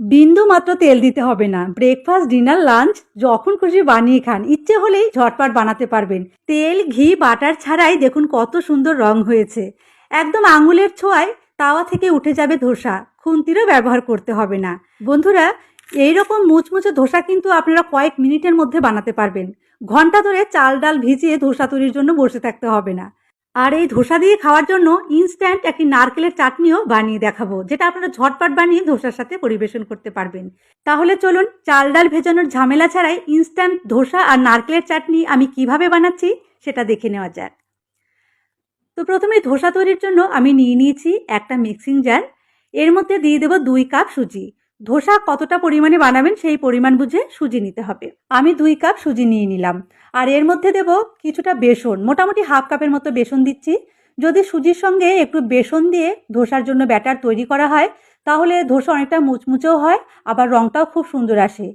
বিন্দু মাত্র তেল দিতে হবে না। ব্রেকফাস্ট ডিনার লাঞ্চ যখন খুশি বানিয়ে খান। ইচ্ছে হলেই ঝটপট বানাতে পারবেন। তেল, ঘি, বাটার ছাড়াই দেখুন কত সুন্দর রং হয়েছে। একদম আঙুলের ছোঁয়ায় তাওয়া থেকে উঠে যাবে ধোসা। খুন্তিরও ব্যবহার করতে হবে না। বন্ধুরা এই রকম মুচমুচে ধোসা কিন্তু আপনারা কয়েক মিনিটের মধ্যে বানাতে পারবেন। ঘণ্টা ধরে চাল, ডাল ভিজিয়ে ধোসা তৈরির জন্য বসে থাকতে হবে না। আর এই ধোসা দিয়ে খাওয়ার জন্য ইনস্ট্যান্ট একটি নারকেলের চাটনিও বানিয়ে দেখাবো, যেটা আপনারা ঝটপট বানিয়ে ধোসার সাথে পরিবেশন করতে পারবেন। তাহলে চলুন, চাল ডাল ভেজানোর ঝামেলা ছাড়াই ইনস্ট্যান্ট ধোসা আর নারকেলের চাটনি আমি কীভাবে বানাচ্ছি সেটা দেখে নেওয়া যাক। তো প্রথমে ধোসা তৈরির জন্য আমি নিয়ে নিয়েছি একটা মিক্সিং জার এর মধ্যে দিয়ে দেবো দুই কাপ সুজি। ধোসা কতটা পরিমাণে বানাবেন সেই পরিমাণ বুঝে সুজি নিতে হবে। আমি দুই কাপ সুজি নিয়ে নিলাম। আর এর মধ্যে দেব কিছুটা বেসন, মোটামুটি হাফ কাপের মতো বেসন দিচ্ছি। যদি সুজির সঙ্গে একটু বেসন দিয়ে ধোসার জন্য ব্যাটার তৈরি করা হয়, তাহলে ধোসা অনেকটা মুচমুচেও হয়, আবার রঙটাও খুব সুন্দর আসে।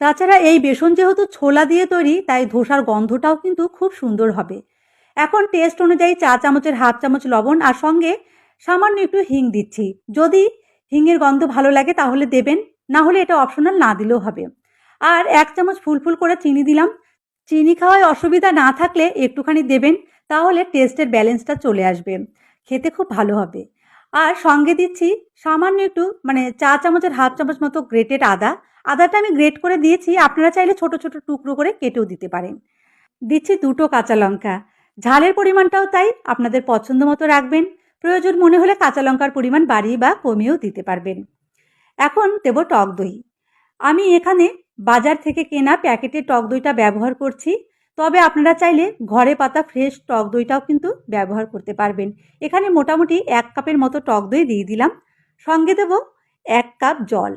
তাছাড়া এই বেসন যেহেতু ছোলা দিয়ে তৈরি, তাই ধোসার গন্ধটাও কিন্তু খুব সুন্দর হবে। এখন টেস্ট অনুযায়ী চা চামচের হাফ চামচ লবণ আর সঙ্গে সামান্য একটু হিং দিচ্ছি। যদি হিঙের গন্ধ ভালো লাগে তাহলে দেবেন, না হলে এটা অপশনাল না দিলেও হবে। আর এক চামচ ফুল ফুল করে চিনি দিলাম। চিনি খাওয়ায় অসুবিধা না থাকলে একটুখানি দেবেন, তাহলে টেস্টের ব্যালেন্সটা চলে আসবে। খেতে খুব ভালো হবে। আর সঙ্গে দিচ্ছি সামান্য একটু মানে চা চামচের হাফ চামচ মতো গ্রেটেড আদা। আদাটা আমি গ্রেট করে দিয়েছি, আপনারা চাইলে ছোট ছোট টুকরো করে কেটেও দিতে পারেন। দিচ্ছি দুটো কাঁচা লঙ্কা। ঝালের পরিমাণটাও তাই আপনাদের পছন্দ মতো রাখবেন। প্রয়োজন মনে হলে কাঁচা লঙ্কার পরিমাণ বাড়িয়ে বা কমিয়েও দিতে পারবেন। এখন দেব টক দই। আমি এখানে বাজার থেকে কেনা প্যাকেটের টক দইটা ব্যবহার করছি। তবে আপনারা চাইলে ঘরে পাতা ফ্রেশ টক দইটাও কিন্তু ব্যবহার করতে পারবেন। এখানে মোটামুটি এক কাপের মতো টক দই দিয়ে দিলাম। সঙ্গে দেব এক কাপ জল।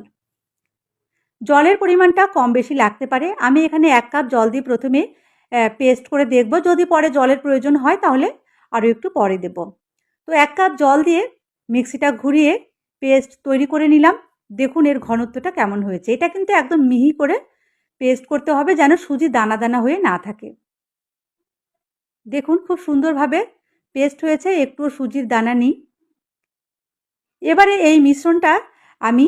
জলের পরিমাণটা কম বেশি লাগতে পারে। আমি এখানে এক কাপ জল দিয়ে প্রথমে পেস্ট করে দেখব। যদি পরে জলের প্রয়োজন হয় তাহলে আরও একটু পরে দেব। তো এক কাপ জল দিয়ে মিক্সিটা ঘুরিয়ে পেস্ট তৈরি করে নিলাম। দেখুন এর ঘনত্বটা কেমন হয়েছে। এটা কিন্তু একদম মিহি করে পেস্ট করতে হবে যেন সুজি দানা দানা হয়ে না থাকে। দেখুন খুব সুন্দরভাবে পেস্ট হয়েছে, একটুও সুজির দানা নিই। এবারে এই মিশ্রণটা আমি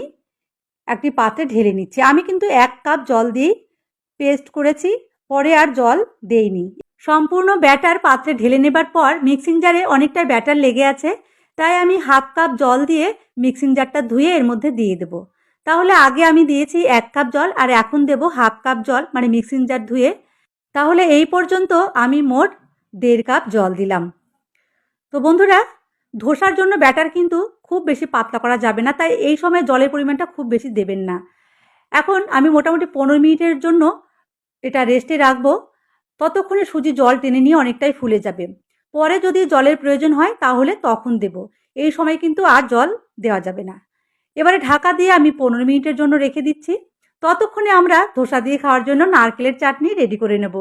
একটি পাত্রে ঢেলে নিচ্ছি। আমি কিন্তু এক কাপ জল দিয়েই পেস্ট করেছি, পরে আর জল দেইনি। সম্পূর্ণ ব্যাটার পাত্রে ঢেলে নেবার পর মিক্সিং জারে অনেকটা ব্যাটার লেগে আছে, তাই আমি হাফ কাপ জল দিয়ে মিক্সিং জারটা ধুয়ে এর মধ্যে দিয়ে দেবো। তাহলে আগে আমি দিয়েছি এক কাপ জল আর এখন দেব হাফ কাপ জল মানে মিক্সিং জার ধুয়ে। তাহলে এই পর্যন্ত আমি মোট দেড় কাপ জল দিলাম। তো বন্ধুরা, ধোসার জন্য ব্যাটার কিন্তু খুব বেশি পাতলা করা যাবে না, তাই এই সময় জলের পরিমাণটা খুব বেশি দেবেন না। এখন আমি মোটামুটি পনেরো মিনিটের জন্য এটা রেস্টে রাখব। ততক্ষণে সুজি জল টেনে নিয়ে অনেকটাই ফুলে যাবে। পরে যদি জলের প্রয়োজন হয়, তাহলে তখন দেব। এই সময় কিন্তু আর জল দেওয়া যাবে না। এবারে ঢাকা দিয়ে আমি পনেরো মিনিটের জন্য রেখে দিচ্ছি। ততক্ষণে আমরা ধোসা দিয়ে খাওয়ার জন্য নারকেলের চাটনি রেডি করে নেব।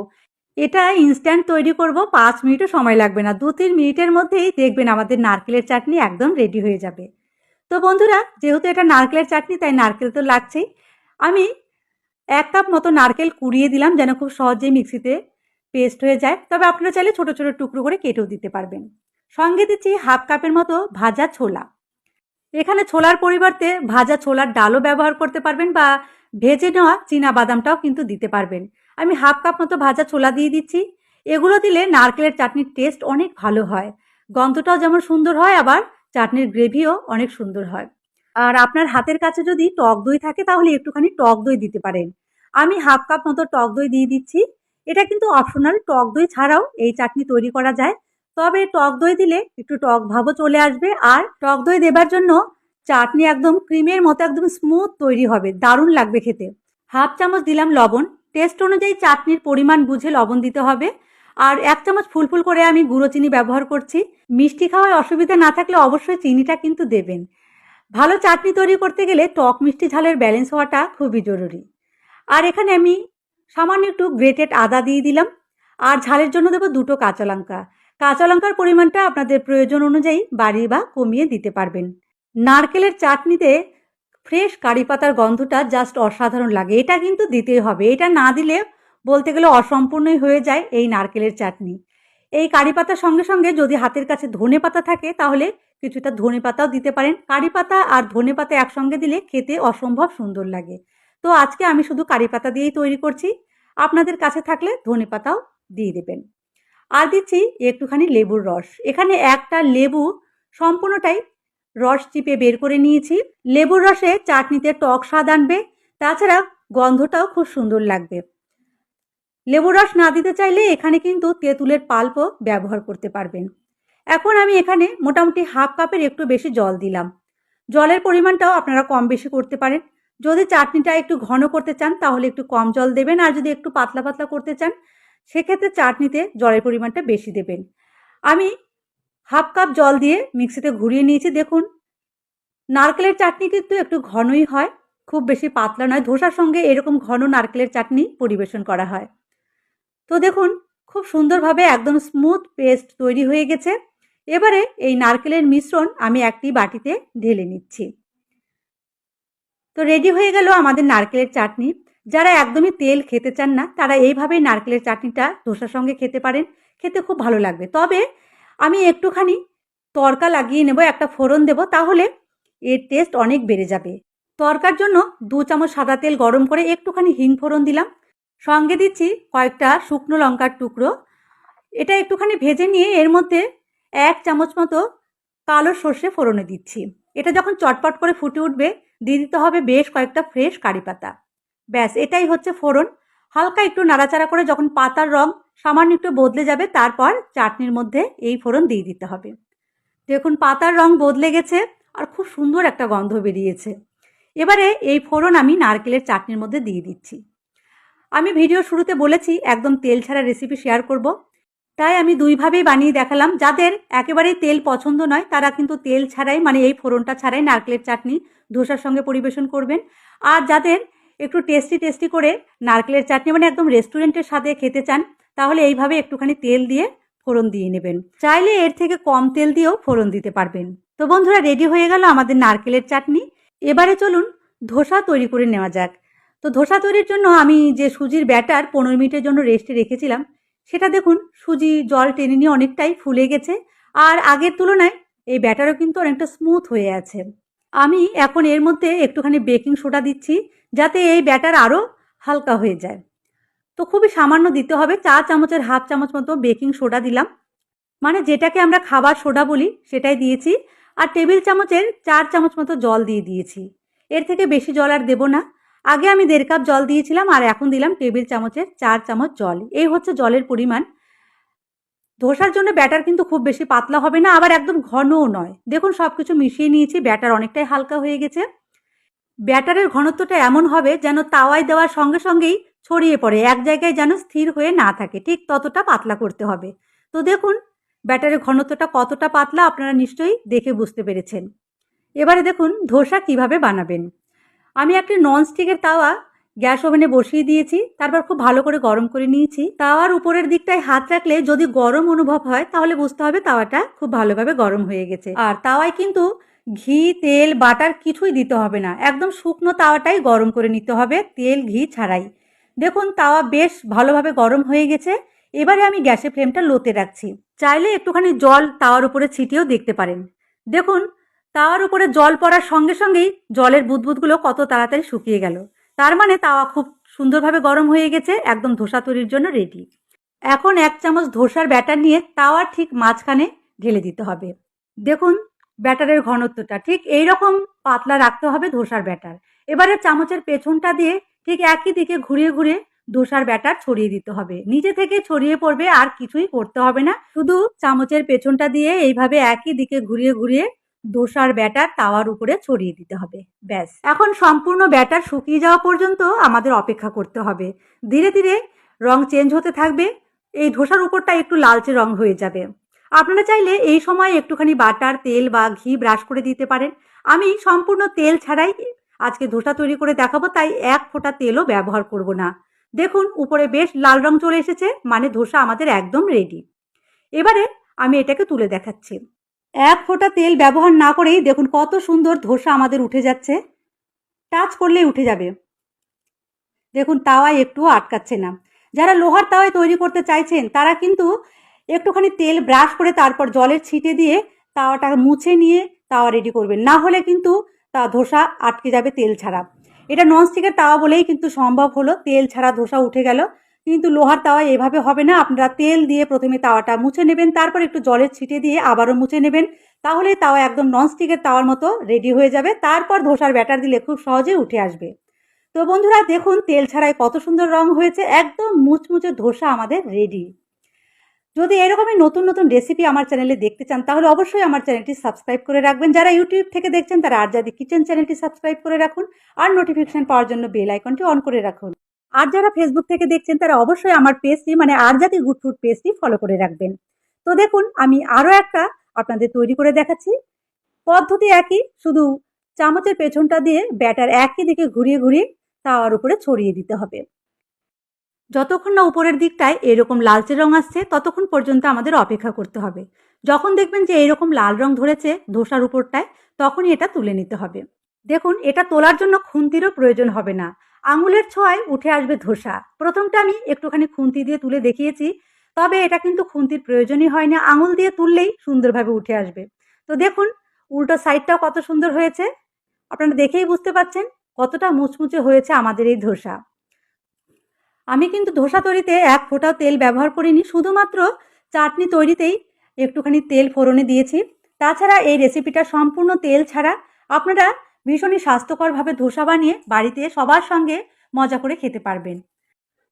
এটা ইনস্ট্যান্ট তৈরি করব, পাঁচ মিনিটও সময় লাগবে না। দু তিন মিনিটের মধ্যেই দেখবেন আমাদের নারকেলের চাটনি একদম রেডি হয়ে যাবে। তো বন্ধুরা, যেহেতু এটা নারকেলের চাটনি, তাই নারকেল তো লাগছেই। আমি এক কাপ মতো নারকেল কুড়িয়ে দিলাম, যেন খুব সহজেই মিক্সিতে পেস্ট হয়ে যায়, তবে আপনারা চাইলে ছোটো ছোটো টুকরো করে কেটেও দিতে পারবেন। সঙ্গে দিচ্ছি হাফ কাপের মতো ভাজা ছোলা। এখানে ছোলার পরিবর্তে ভাজা ছোলার ডালও ব্যবহার করতে পারবেন বা ভেজে নেওয়া চীনা বাদামটাও কিন্তু দিতে পারবেন। আমি হাফ কাপ মতো ভাজা ছোলা দিয়ে দিচ্ছি। এগুলো দিলে নারকেলের চাটনির টেস্ট অনেক ভালো হয়। গন্ধটাও যেমন সুন্দর হয়, আবার চাটনির গ্রেভিও অনেক সুন্দর হয়। আর আপনার হাতের কাছে যদি টক দই থাকে, তাহলে একটুখানি টক দই দিতে পারেন। আমি হাফ কাপ মতো টক দই দিয়ে দিচ্ছি। এটা কিন্তু অপশনাল টক দই ছাড়াও এই চাটনি তৈরি করা যায়। তবে টক দই দিলে একটু টক ভাবও চলে আসবে আর টক দই দেবার জন্য চাটনি একদম ক্রিমের মতো একদম স্মুথ তৈরি হবে, দারুণ লাগবে খেতে। হাফ চামচ দিলাম লবণ টেস্ট অনুযায়ী চাটনির পরিমাণ বুঝে লবণ দিতে হবে। আর এক চামচ ফুলফুল করে আমি গুঁড়ো চিনি ব্যবহার করছি। মিষ্টি খাওয়ায় অসুবিধা না থাকলে অবশ্যই চিনিটা কিন্তু দেবেন। ভালো চাটনি তৈরি করতে গেলে টক মিষ্টি ঝালের ব্যালেন্স হওয়াটা খুবই জরুরি। আর এখানে আমি সামান্য একটু গ্রেটেড আদা দিয়ে দিলাম। আর ঝালের জন্য দেবো দুটো কাঁচা লঙ্কা। কাঁচা লঙ্কার পরিমাণটা আপনাদের প্রয়োজন অনুযায়ী বাড়িয়ে বা কমিয়ে দিতে পারবেন। নারকেলের চাটনিতে ফ্রেশ কারি পাতার গন্ধটা জাস্ট অসাধারণ লাগে। এটা কিন্তু দিতেই হবে। এটা না দিলে বলতে গেলে অসম্পূর্ণই হয়ে যায় এই নারকেলের চাটনি। এই কারি পাতার সঙ্গে সঙ্গে যদি হাতের কাছে ধনে পাতা থাকে তাহলে কিছুটা ধনে পাতাও দিতে পারেন। কারি পাতা আর ধনে পাতা একসঙ্গে দিলে খেতে অসম্ভব সুন্দর লাগে। তো আজকে আমি শুধু কারি পাতা দিয়েই তৈরি করছি। আপনাদের কাছে থাকলে ধনে পাতাও দিয়ে দেবেন। আর দিচ্ছি একটুখানি লেবুর রস। এখানে একটা লেবু সম্পূর্ণটাই রস চিপে বের করে নিয়েছি। লেবুর রসে চাটনিতে টক স্বাদ আনবে, তাছাড়া গন্ধটাও খুব সুন্দর লাগবে। লেবুর রস না দিতে চাইলে এখানে কিন্তু তেঁতুলের পাল্পও ব্যবহার করতে পারবেন। এখন আমি এখানে মোটামুটি হাফ কাপের একটু বেশি জল দিলাম। জলের পরিমাণটাও আপনারা কম বেশি করতে পারেন। যদি চাটনিটা একটু ঘন করতে চান, তাহলে একটু কম জল দেবেন। আর যদি একটু পাতলা পাতলা করতে চান, সেক্ষেত্রে চাটনিতে জলের পরিমাণটা বেশি দেবেন। আমি হাফ কাপ জল দিয়ে মিক্সিতে ঘুরিয়ে নিয়েছি। দেখুন, নারকেলের চাটনি কিন্তু একটু ঘনই হয়, খুব বেশি পাতলা নয়। ধোসার সঙ্গে এরকম ঘন নারকেলের চাটনি পরিবেশন করা হয়। তো দেখুন, খুব সুন্দরভাবে একদম স্মুথ পেস্ট তৈরি হয়ে গেছে। এবারে এই নারকেলের মিশ্রণ আমি একটি বাটিতে ঢেলে নিচ্ছি। তো রেডি হয়ে গেল আমাদের নারকেলের চাটনি। যারা একদমই তেল খেতে চান না, তারা এইভাবেই নারকেলের চাটনিটা ধোসার সঙ্গে খেতে পারেন। খেতে খুব ভালো লাগবে। তবে আমি একটুখানি তরকা লাগিয়ে নেব, একটা ফোড়ন দেব, তাহলে এর টেস্ট অনেক বেড়ে যাবে। তরকার জন্য দু চামচ সাদা তেল গরম করে একটুখানি হিং ফোড়ন দিলাম। সঙ্গে দিচ্ছি কয়েকটা শুকনো লঙ্কার টুকরো। এটা একটুখানি ভেজে নিয়ে এর মধ্যে এক চামচ মতো কালো সর্ষে ফোড়নে দিচ্ছি। এটা যখন চটপট করে ফুটে উঠবে, দিয়ে দিতে হবে বেশ কয়েকটা ফ্রেশ কারি পাতা। ব্যাস, এটাই হচ্ছে ফোড়ন। হালকা একটু নাড়াচাড়া করে যখন পাতার রং সামান্য একটু বদলে যাবে, তারপর চাটনির মধ্যে এই ফোড়ন দিয়ে দিতে হবে। দেখুন, পাতার রং বদলে গেছে আর খুব সুন্দর একটা গন্ধ বেরিয়েছে। এবারে এই ফোড়ন আমি নারকেলের চাটনির মধ্যে দিয়ে দিচ্ছি। আমি ভিডিও শুরুতে বলেছি, একদম তেল ছাড়া রেসিপি শেয়ার করব। তাই আমি দুইভাবেই বানিয়ে দেখালাম। যাদের একেবারেই তেল পছন্দ নয়, তারা কিন্তু তেল ছাড়াই মানে এই ফোড়নটা ছাড়াই নারকেলের চাটনি, ধোসার সঙ্গে পরিবেশন করবেন। আর যাদের একটু টেস্টি টেস্টি করে নারকেলের চাটনি মানে একদম রেস্টুরেন্টের সাথে খেতে চান, তাহলে এইভাবে একটুখানি তেল দিয়ে ফোড়ন দিয়ে নেবেন। চাইলে এর থেকে কম তেল দিয়েও ফোড়ন দিতে পারবেন। তো বন্ধুরা, রেডি হয়ে গেল আমাদের নারকেলের চাটনি। এবারে চলুন ধোসা তৈরি করে নেওয়া যাক। তো ধোসা তৈরির জন্য আমি যে সুজির ব্যাটার পনেরো মিনিটের জন্য রেস্টে রেখেছিলাম সেটা দেখুন, সুজি, জল টেনে নিয়ে অনেকটাই ফুলে গেছে। আর আগের তুলনায় এই ব্যাটারও কিন্তু অনেকটা স্মুথ হয়ে আছে। আমি এখন এর মধ্যে একটুখানি বেকিং সোডা দিচ্ছি, যাতে এই ব্যাটার আরও হালকা হয়ে যায়। তো খুবই সামান্য দিতে হবে, চা চামচের হাফ চামচ মতো বেকিং সোডা দিলাম। মানে যেটাকে আমরা খাবার সোডা বলি, সেটাই দিয়েছি। আর টেবিল চামচের চার চামচ মতো জল দিয়ে দিয়েছি। এর থেকে বেশি জল আর দেবো না। আগে আমি দেড় কাপ জল দিয়েছিলাম, আর এখন দিলাম টেবিল চামচের চার চামচ জল। এই হচ্ছে জলের পরিমাণ। ধোসার জন্য ব্যাটার কিন্তু খুব বেশি পাতলা হবে না, আবার একদম ঘনও নয়। দেখুন সব কিছু মিশিয়ে নিয়েছি, ব্যাটার অনেকটাই হালকা হয়ে গেছে। ব্যাটারের ঘনত্বটা এমন হবে যেন তাওয়ায় দেওয়ার সঙ্গে সঙ্গেই ছড়িয়ে পড়ে, এক জায়গায় যেন স্থির হয়ে না থাকে, ঠিক ততটা পাতলা করতে হবে। তো দেখুন, ব্যাটারের ঘনত্বটা কতটা পাতলা আপনারা নিশ্চয়ই দেখে বুঝতে পেরেছেন। এবারে দেখুন, ধোসা কীভাবে বানাবেন। আমি একটি ননস্টিকের তাওয়া গ্যাস ওভেনে বসিয়ে দিয়েছি, তারপর খুব ভালো করে গরম করে নিয়েছি। তাওয়ার উপরের দিকটায় হাত রাখলে যদি গরম অনুভব হয়, তাহলে বুঝতে হবে তাওয়াটা খুব ভালোভাবে গরম হয়ে গেছে। আর তাওয়ায় কিন্তু ঘি, তেল, বাটার কিছুই দিতে হবে না। একদম শুকনো তাওয়াটাই গরম করে নিতে হবে, তেল, ঘি ছাড়াই। দেখুন, তাওয়া বেশ ভালোভাবে গরম হয়ে গেছে। এবারে আমি গ্যাসের ফ্লেমটা লোতে রাখছি। চাইলে একটুখানি জল তাওয়ার উপরে ছিটিয়েও দেখতে পারেন। দেখুন তাওয়ার উপরে জল পড়ার সঙ্গে সঙ্গেই জলের বুদবুদগুলো কত তাড়াতাড়ি শুকিয়ে গেল। তার মানে তাওয়া খুব সুন্দরভাবে গরম হয়ে গেছে, একদম ধোসা তৈরির জন্য রেডি এখন এক চামচ ধোসার ব্যাটার নিয়ে তাওয়ার ঠিক মাঝখানে ঢেলে দিতে হবে। দেখুন ব্যাটারের ঘনত্বটা, ঠিক এই রকম পাতলা রাখতে হবে ধোসার ব্যাটার। এবারে চামচের পেছনটা দিয়ে ঠিক একই দিকে ঘুরিয়ে ঘুরিয়ে ধোসার ব্যাটার ছড়িয়ে দিতে হবে। নিচে থেকে ছড়িয়ে পড়বে আর কিছুই করতে হবে না। শুধু চামচের পেছনটা দিয়ে এইভাবে একই দিকে ঘুরিয়ে ঘুরিয়ে ধোসার ব্যাটার তাওয়ার উপরে ছড়িয়ে দিতে হবে, ব্যাস। এখন সম্পূর্ণ ব্যাটার শুকিয়ে যাওয়া পর্যন্ত আমাদের অপেক্ষা করতে হবে। ধীরে ধীরে রং চেঞ্জ হতে থাকবে, এই ধোসার উপরটা একটু লালচে রং হয়ে যাবে। আপনারা চাইলে এই সময় একটুখানি বাটার তেল বা ঘি ব্রাশ করে দিতে পারেন। আমি সম্পূর্ণ তেল ছাড়াই আজকে ধোসা তৈরি করে দেখাবো, তাই এক ফোঁটা তেলও ব্যবহার করব না। দেখুন, উপরে বেশ লাল রং চলে এসেছে মানে ধোসা আমাদের একদম রেডি এবারে আমি এটাকে তুলে দেখাচ্ছি। এক ফোঁটা তেল ব্যবহার না করেই দেখুন কত সুন্দর ধোসা আমাদের উঠে যাচ্ছে। টাচ করলেই উঠে যাবে। দেখুন, তাওয়ায় একটুও আটকাচ্ছে না। যারা লোহার তাওয়ায় তৈরি করতে চাইছেন, তারা কিন্তু একটুখানি তেল ব্রাশ করে তারপর জলের ছিটে দিয়ে তাওয়াটা মুছে নিয়ে তাওয়া রেডি করবেন। না হলে কিন্তু তা ধোসা আটকে যাবে তেল ছাড়া। এটা ননস্টিকের তাওয়া বলেই কিন্তু সম্ভব হলো। তেল ছাড়া ধোসা উঠে গেল। কিন্তু লোহার তাওয়া এভাবে হবে না। আপনারা তেল দিয়ে প্রথমে তাওয়াটা মুছে নেবেন, তারপর একটু জলের ছিটে দিয়ে আবারও মুছে নেবেন। তাহলে তাওয়া একদম ননস্টিকের তাওয়ার মতো রেডি হয়ে যাবে। তারপর ধোসার ব্যাটার দিলে খুব সহজে উঠে আসবে। তো বন্ধুরা, দেখুন তেল ছাড়াই কত সুন্দর রং হয়েছে। একদম মুচমুচে ধোসা আমাদের রেডি যদি এরকমই নতুন নতুন রেসিপি আমার চ্যানেলে দেখতে চান, তাহলে অবশ্যই আমার চ্যানেলটি সাবস্ক্রাইব করে রাখবেন। যারা ইউটিউব থেকে দেখছেন, তারা আর যাদের কিচেন চ্যানেলটি সাবস্ক্রাইব করে রাখুন। আর নোটিফিকেশন পাওয়ার জন্য বেল আইকনটি অন করে রাখুন। আর যারা ফেসবুক থেকে দেখছেন, তারা অবশ্যই আমার পেজটি মানে আর জাতি গুড ফুড পেজটি ফলো করে রাখবেন। তো দেখুন, আমি আরও একটা আপনাদের তৈরি করে দেখাচ্ছি। পদ্ধতি একই, শুধু চামচের পেছনটা দিয়ে ব্যাটার একই দিকে ঘুরিয়ে ঘুরিয়ে তাওয়ার উপরে ছড়িয়ে দিতে হবে। যতক্ষণ না উপরের দিকটায় এরকম লালচে রং আসছে, ততক্ষণ পর্যন্ত আমাদের অপেক্ষা করতে হবে। যখন দেখবেন যে এরকম লাল রং ধরেছে ধোসার উপরটায়, তখনই এটা তুলে নিতে হবে। দেখুন, এটা তোলার জন্য খুন্তিরও প্রয়োজন হবে না। আঙুলের ছোঁয়ায় উঠে আসবে ধোসা। প্রথমটা আমি একটুখানি খুন্তি দিয়ে তুলে দেখিয়েছি, তবে এটা কিন্তু খুন্তির প্রয়োজনই হয় না। আঙুল দিয়ে তুললেই সুন্দরভাবে উঠে আসবে। তো দেখুন, উল্টো সাইডটাও কত সুন্দর হয়েছে। আপনারা দেখেই বুঝতে পাচ্ছেন কতটা মুচমুচে হয়েছে আমাদের এই ধোসা। আমি কিন্তু ধোসা তৈরিতে এক ফোঁটাও তেল ব্যবহার করিনি, শুধুমাত্র চাটনি তৈরিতেই একটুখানি তেল ফোড়নে দিয়েছি। তাছাড়া এই রেসিপিটা সম্পূর্ণ তেল ছাড়া আপনারা ভীষণই স্বাস্থ্যকরভাবে ধোসা বানিয়ে বাড়িতে সবার সঙ্গে মজা করে খেতে পারবেন।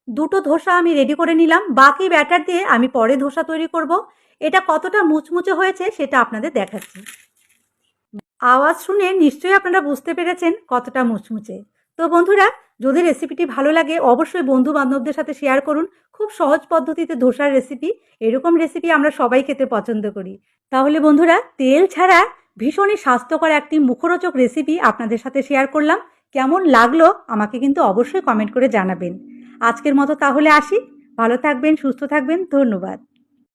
দুটো ধোসা আমি রেডি করে নিলাম। বাকি ব্যাটার দিয়ে আমি পরে ধোসা তৈরি করব। এটা কতটা মুচমুচে হয়েছে সেটা আপনাদের দেখাচ্ছি। আওয়াজ শুনে নিশ্চয়ই আপনারা বুঝতে পেরেছেন কতটা মুচমুচে। তো বন্ধুরা, যদি রেসিপিটি ভালো লাগে, অবশ্যই বন্ধু বান্ধবদের সাথে শেয়ার করুন। খুব সহজ পদ্ধতিতে ধোসার রেসিপি এরকম রেসিপি আমরা সবাই খেতে পছন্দ করি। তাহলে বন্ধুরা, তেল ছাড়া ভীষণই স্বাস্থ্যকর একটি মুখরোচক রেসিপি আপনাদের সাথে শেয়ার করলাম। কেমন লাগল আমাকে কিন্তু অবশ্যই কমেন্ট করে জানাবেন। আজকের মতো তাহলে আসি। ভালো থাকবেন, সুস্থ থাকবেন। ধন্যবাদ।